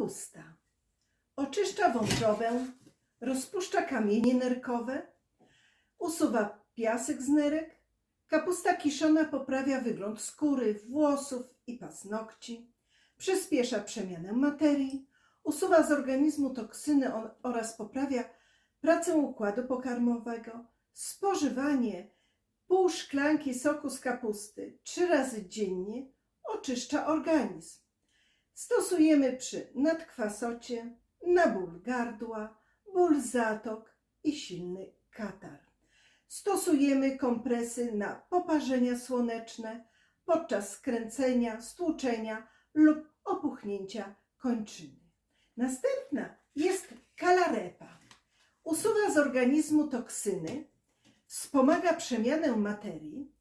Kapusta. Oczyszcza wątrobę, rozpuszcza kamienie nerkowe, usuwa piasek z nerek. Kapusta kiszona poprawia wygląd skóry, włosów i paznokci. Przyspiesza przemianę materii, usuwa z organizmu toksyny oraz poprawia pracę układu pokarmowego. Spożywanie pół szklanki soku z kapusty trzy razy dziennie oczyszcza organizm. Stosujemy przy nadkwasocie, na ból gardła, ból zatok i silny katar. Stosujemy kompresy na poparzenia słoneczne podczas skręcenia, stłuczenia lub opuchnięcia kończyny. Następna jest kalarepa. Usuwa z organizmu toksyny, wspomaga przemianę materii,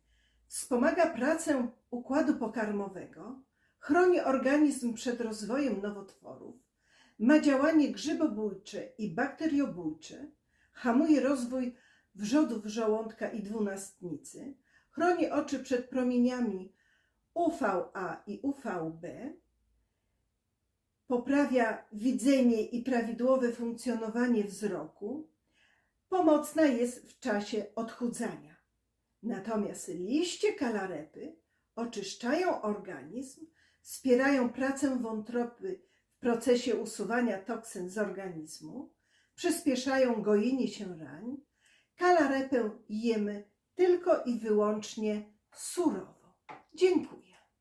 wspomaga pracę układu pokarmowego, chroni organizm przed rozwojem nowotworów, ma działanie grzybobójcze i bakteriobójcze, hamuje rozwój wrzodów żołądka i dwunastnicy, chroni oczy przed promieniami UVA i UVB, poprawia widzenie i prawidłowe funkcjonowanie wzroku, pomocna jest w czasie odchudzania. Natomiast liście kalarepy oczyszczają organizm, wspierają pracę wątroby w procesie usuwania toksyn z organizmu, przyspieszają gojenie się rań. Kalarepę jemy tylko i wyłącznie surowo. Dziękuję.